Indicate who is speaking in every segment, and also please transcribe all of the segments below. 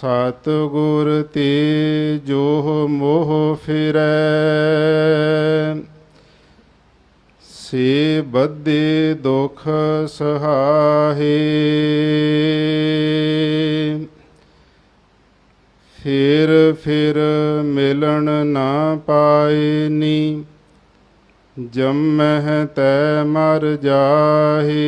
Speaker 1: ਸਤਿਗੁਰ ਤੇ ਜੋ ਮੋਹ ਫਿਰੈ। ਸੇ ਬੱਧੇ ਦੁਖ ਸਹਾਏ ਫਿਰ ਫਿਰ ਮਿਲਣ ਨਾ ਪਾਏ ਨੀ, ਜੰਮਹਿ ਤੈ ਮਰ ਜਾਹੇ।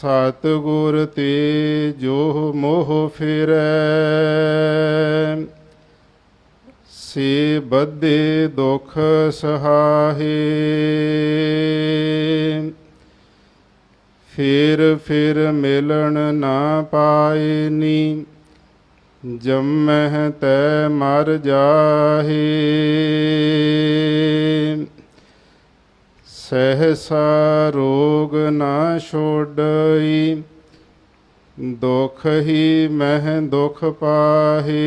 Speaker 1: ਸਤਿਗੁਰ ਤੇ ਜੋ ਮੋਹ ਫਿਰੈ। ਸੇ ਬੱਧੇ ਦੁਖ ਸਹਾਏ ਫਿਰ ਫਿਰ ਮਿਲਣ ਨਾ ਪਾਏ ਨੀ, ਜੰਮਹਿ ਤੈ ਮਰ ਜਾਹੇ। ਸਹਸਾ ਰੋਗ ਨਾ ਛੋੜਈ ਦੁਖ ਹੀ ਮਹਿ ਦੁਖ ਪਾਹੇ।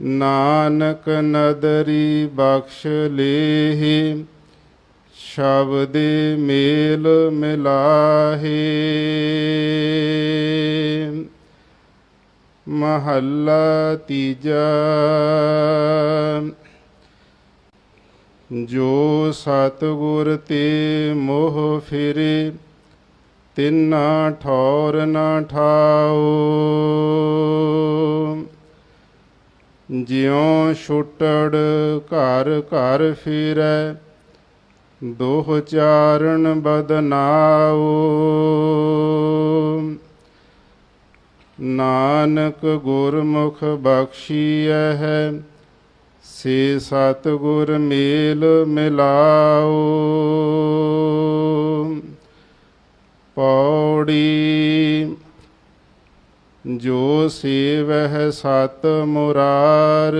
Speaker 1: ਨਾਨਕ ਨਦਰੀ ਬਖਸ਼ ਲੇਹੀ, ਸ਼ਬਦੇ ਮੇਲ ਮਿਲਾਹੇ। ਮਹੱਲਾ ਤੀਜਾ ਜੋ ਸਤਿਗੁਰ ਤੇ ਮੋਹ ਫਿਰੇ, ਤਿਨਾ ਠੌਰ ਨਾ ਠਾਓ। ਜਿਉ ਛੁਟੜ ਘਰ ਘਰ ਫਿਰੈ, ਦੋਹ ਚਾਰਨ ਬਦਨਾਓ। ਨਾਨਕ ਗੁਰਮੁਖ ਬਖਸ਼ੀਐ ਹੈ ਸੇ ਸਤਿਗੁਰ ਮੇਲ ਮਿਲਾਓ। ਪੌੜੀ ਜੋ ਸੇਵਹਿ ਸਤ ਮੁਰਾਰ,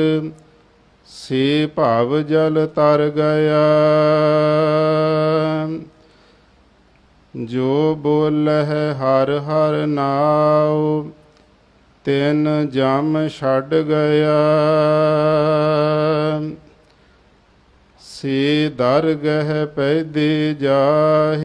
Speaker 1: ਸੇ ਭਵ ਜਲ ਤਰ ਗਿਆ। ਜੋ ਬੋਲਹਿ ਹਰ ਹਰ ਨਾਉ ਤਿੰਨ ਜਮ ਛੱਡ ਗਿਆ। ਸੇ ਦਰਗਹਿ ਪੈਦੇ ਜਾਹੇ।